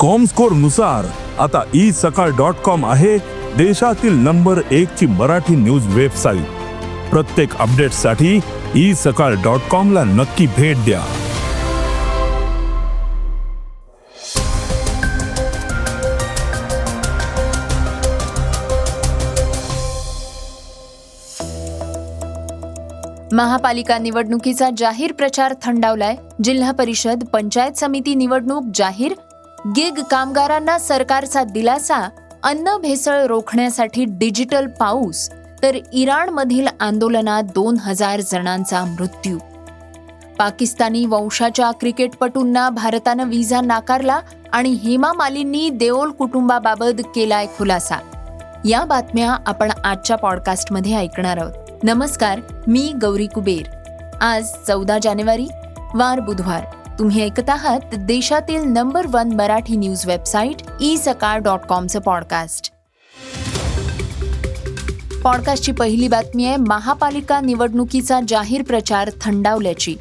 कॉमस्कोरनुसार आता E Sakal dot com आहे देशातील नंबर एक ची मराठी न्यूज वेबसाईट प्रत्येक अपडेटसाठी ई सकाळ डॉट कॉम ला नक्की भेट द्या. महापालिका निवडणुकीचा जाहीर प्रचार थंडावलाय. जिल्हा परिषद पंचायत समिती निवडणूक जाहीर गिग कामगारांना सरकारचा दिलासा अन्न भेसळ रोखण्यासाठी डिजिटल पाऊस तर इराणमधील आंदोलनात दोन हजार जणांचा मृत्यू. पाकिस्तानी वंशाच्या क्रिकेटपटूंना भारतानं व्हिसा नाकारला आणि हेमा मालिनी देओल कुटुंबाबाबत केलाय खुलासा. या बातम्या आपण आजच्या पॉडकास्टमध्ये ऐकणार आहोत. नमस्कार मी गौरी कुबेर. आज चौदा जानेवारी वार बुधवार. तुम्ही ऐकत आहात देशातील number one Marathi news website e Sakal dot कॉमचं podcast पॉडकास्टची पहिली बातमी आहे महापालिका निवडणुकीचा जाहीर प्रचार थंडावल्याची.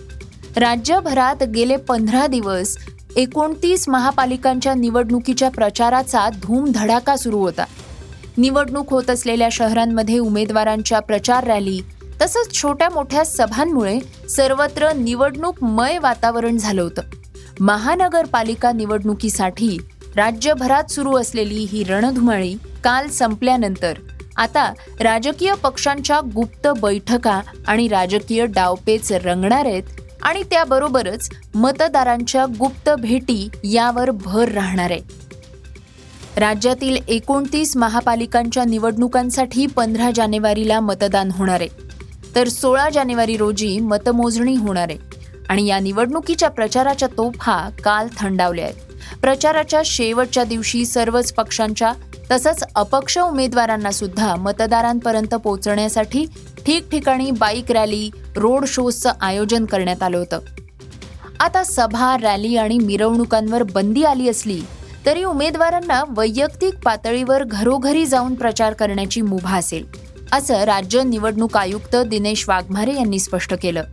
राज्यभरात गेले पंधरा दिवस एकोणतीस महापालिकांच्या निवडणुकीच्या प्रचाराचा धूमधडाका सुरू होता. निवडणूक होत असलेल्या शहरांमध्ये उमेदवारांच्या प्रचार रॅली तसंच छोट्या मोठ्या सभांमुळे सर्वत्र निवडणूकमय वातावरण झालं होतं. महानगरपालिका निवडणुकीसाठी राज्यभरात सुरू असलेली ही रणधुमाळी काल संपल्यानंतर आता राजकीय पक्षांच्या गुप्त बैठका आणि राजकीय डावपेच रंगणार आहेत आणि त्याबरोबरच मतदारांच्या गुप्त भेटी यावर भर राहणार आहे. राज्यातील एकोणतीस महापालिकांच्या निवडणुकांसाठी पंधरा जानेवारीला मतदान होणार आहे. तर सोळा जानेवारी रोजी मतमोजणी होणार आहे. आणि या निवडणुकीच्या प्रचाराच्या तोफा काल थंडावल्या आहेत. प्रचाराच्या शेवटच्या दिवशी सर्वच पक्षांच्या तसंच अपक्ष उमेदवारांना सुद्धा मतदारांपर्यंत पोहोचण्यासाठी ठिकठिकाणी बाईक रॅली रोड शोजचं आयोजन करण्यात आलं होतं. आता सभा रॅली आणि मिरवणुकांवर बंदी आली असली तरी उमेदवारांना वैयक्तिक पातळीवर घरोघरी जाऊन प्रचार करण्याची मुभा असेल. असं राज्य निवडणूक आयुक्त दिनेश वाघमारे यांनी स्पष्ट केलं.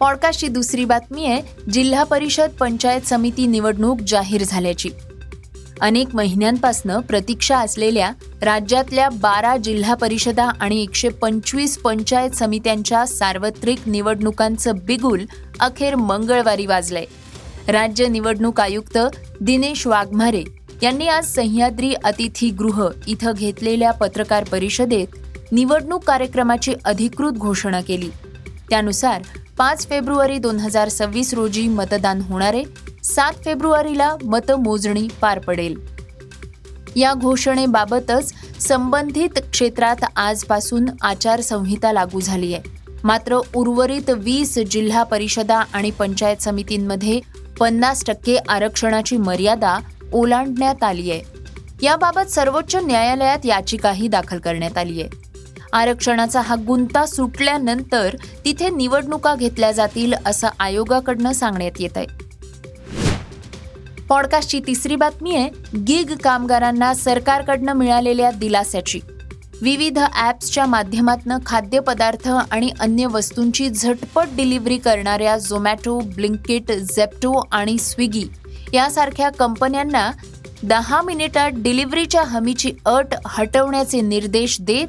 पॉडकास्टची दुसरी बातमी आहे जिल्हा परिषद पंचायत समिती निवडणूक जाहीर झाल्याची. अनेक महिन्यांपासनं प्रतीक्षा असलेल्या राज्यातल्या बारा जिल्हा परिषदा आणि एकशे पंचवीस पंचायत समित्यांच्या सार्वत्रिक निवडणुकांचं बिगुल अखेर मंगळवारी वाजलंय. राज्य निवडणूक आयुक्त दिनेश वाघमारे यांनी आज सह्याद्री अतिथीगृह इथं घेतलेल्या पत्रकार परिषदेत निवडणूक कार्यक्रमाची अधिकृत घोषणा केली. त्यानुसार पाच फेब्रुवारी दोन हजार सव्वीस रोजी मतदान होणारे सात फेब्रुवारीला मतमोजणी पार पडेल. या घोषणेबाबतच संबंधित क्षेत्रात आजपासून आचारसंहिता लागू झाली आहे. मात्र उर्वरित वीस जिल्हा परिषदा आणि पंचायत समितींमध्ये पन्नास टक्के आरक्षणाची मर्यादा ओलांडण्यात आली आहे. याबाबत सर्वोच्च न्यायालयात याचिकाही दाखल करण्यात आली आहे. आरक्षणाचा हा गुंता सुटल्यानंतर तिथे निवडणुका घेतल्या जातील असं आयोगाकडनं सांगण्यात येत आहे. पॉडकास्टची तिसरी बातमी आहे गिग कामगारांना सरकारकडनं मिळालेल्या दिलास्याची. विविध ॲप्सच्या माध्यमातून खाद्यपदार्थ आणि अन्य वस्तूंची झटपट डिलिव्हरी करणाऱ्या झोमॅटो ब्लिंकिट झेप्टो आणि स्विगी यासारख्या कंपन्यांना दहा मिनिटात डिलिव्हरीच्या हमीची अट हटवण्याचे निर्देश देत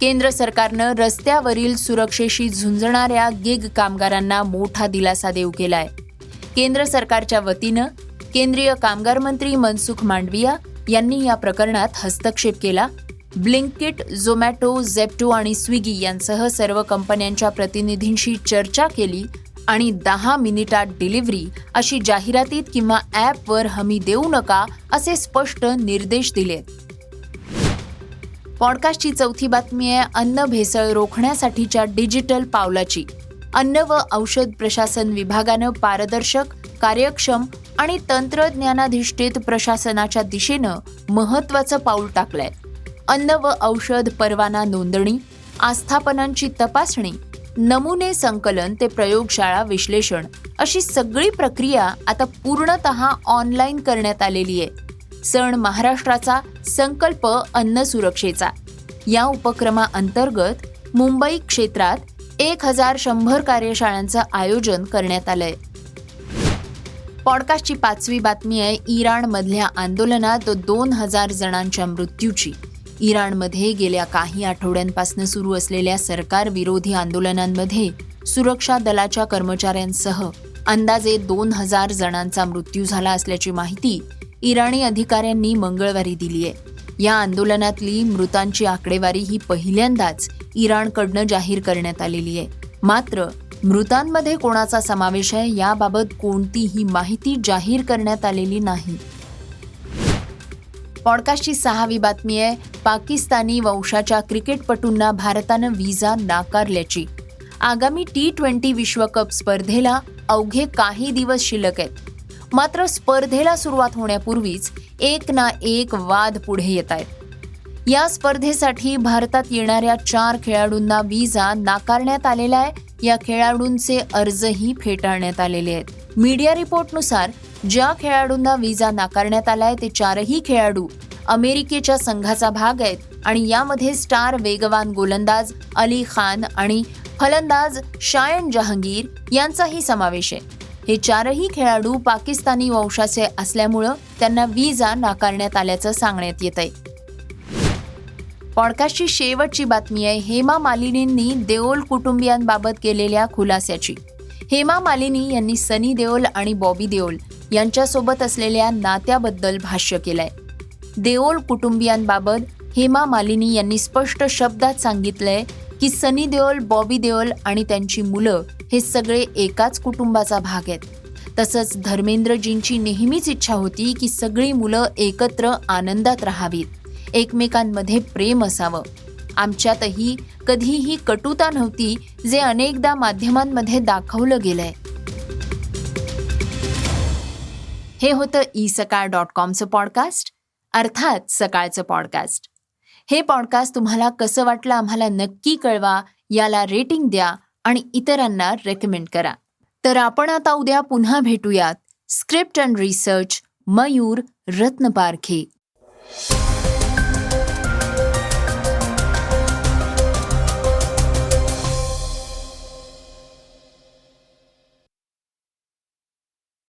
केंद्र सरकारनं रस्त्यावरील सुरक्षेशी झुंजणाऱ्या गिग कामगारांना मोठा दिलासा देऊ केलाय. केंद्र सरकारच्या वतीनं केंद्रीय कामगार मंत्री मनसुख मांडविया यांनी या प्रकरणात हस्तक्षेप केला. ब्लिंकिट झोमॅटो झेप्टो आणि स्विगी यांसह सर्व कंपन्यांच्या प्रतिनिधींशी चर्चा केली. आणि दहा मिनिटात डिलिव्हरी अशी जाहिरातीत किंवा ॲपवर हमी देऊ नका असे स्पष्ट निर्देश दिलेत पॉडकास्टची चौथी बातमी आहे अन्न भेसळ रोखण्यासाठीच्या डिजिटल पावलाची. अन्न व औषध प्रशासन विभागानं पारदर्शक कार्यक्षम आणि तंत्रज्ञानाधिष्ठित प्रशासनाच्या दिशेनं महत्वाचं पाऊल टाकलंय. अन्न व औषध परवाना नोंदणी आस्थापनांची तपासणी नमुने संकलन ते प्रयोगशाळा विश्लेषण अशी सगळी प्रक्रिया आता पूर्णतः ऑनलाईन करण्यात आलेली आहे. सण महाराष्ट्राचा संकल्प अन्न सुरक्षेचा. या उपक्रमाअंतर्गत मुंबई क्षेत्रात एक हजार शंभर कार्यशाळांचं आयोजन करण्यात आलंय. पॉडकास्टची पाचवी बातमी आहे इराणमधल्या आंदोलनात दोन हजार जणांच्या मृत्यूची. इराणमध्ये गेल्या काही आठवड्यांपासून सुरू असलेल्या सरकार विरोधी आंदोलनांमध्ये सुरक्षा दलाच्या कर्मचाऱ्यांसह अंदाजे दोन हजार जणांचा मृत्यू झाला असल्याची माहिती इराणी अधिकाऱ्यांनी मंगळवारी दिली आहे. या आंदोलनातली मृतांची आकडेवारी ही पहिल्यांदाच इराणकडनं जाहीर करण्यात आलेली आहे. मात्र मृतांमध्ये कोणाचा समावेश आहे याबाबत कोणतीही माहिती जाहीर करण्यात आलेली नाही. पॉडकास्टची सहावी बातमी आहे पाकिस्तानी वंशाच्या क्रिकेटपटूंना भारतानं व्हिसा नाकारल्याची. आगामी टी ट्वेंटी विश्वकप स्पर्धेला अवघे काही दिवस शिल्लक आहेत. मात्र स्पर्धेला सुरुवात होण्यापूर्वीच एक ना एक वाद पुढे येत आहेत. या स्पर्धेसाठी भारतात येणाऱ्या चार खेळाडूंना व्हिसा नाकारण्यात आलेला आहे. या खेळाडूंचे अर्जही फेटाळण्यात आलेले आहेत. मीडिया रिपोर्टनुसार ज्या खेळाडूंना विजा नाकारण्यात आलाय ते चारही खेळाडू अमेरिकेच्या संघाचा भाग आहेत आणि यामध्ये स्टार वेगवान गोलंदाज अली खान आणि फलंदाज शायन जहांगीर यांचाही समावेश आहे. हे चारही खेळाडू पाकिस्तानी वंशाचे असल्यामुळं त्यांना विजा नाकारण्यात आल्याचं सांगण्यात येत आहे. पॉडकास्टची शेवटची बातमी आहे हेमा मालिनींनी देओल कुटुंबियांबाबत केलेल्या खुलास्याची. हेमा मालिनी यांनी सनी देओल आणि बॉबी देओल यांच्यासोबत असलेल्या नात्याबद्दल भाष्य केलंय. देओल कुटुंबियांबाबत हेमा मालिनी यांनी स्पष्ट शब्दात सांगितलंय की सनी देओल बॉबी देओल आणि त्यांची मुलं हे सगळे एकाच कुटुंबाचा भाग आहेत. तसंच धर्मेंद्रजींची नेहमीच इच्छा होती की सगळी मुलं एकत्र आनंदात राहावीत. एकमेकांमध्ये प्रेम असावं. आमच्यातही कधीही कटुता नव्हती जे अनेकदा माध्यमांमध्ये दाखवलं गेलंय. हे होतं ई सकाळ डॉट कॉमचं पॉडकास्ट अर्थात सकाळचं पॉडकास्ट हे पॉडकास्ट तुम्हाला कसं वाटलं आम्हाला नक्की कळवा याला रेटिंग द्या आणि इतरांना रेकमेंड करा. तर आपण आता उद्या पुन्हा भेटूयात. Script and research Mayur Ratnaparkhe.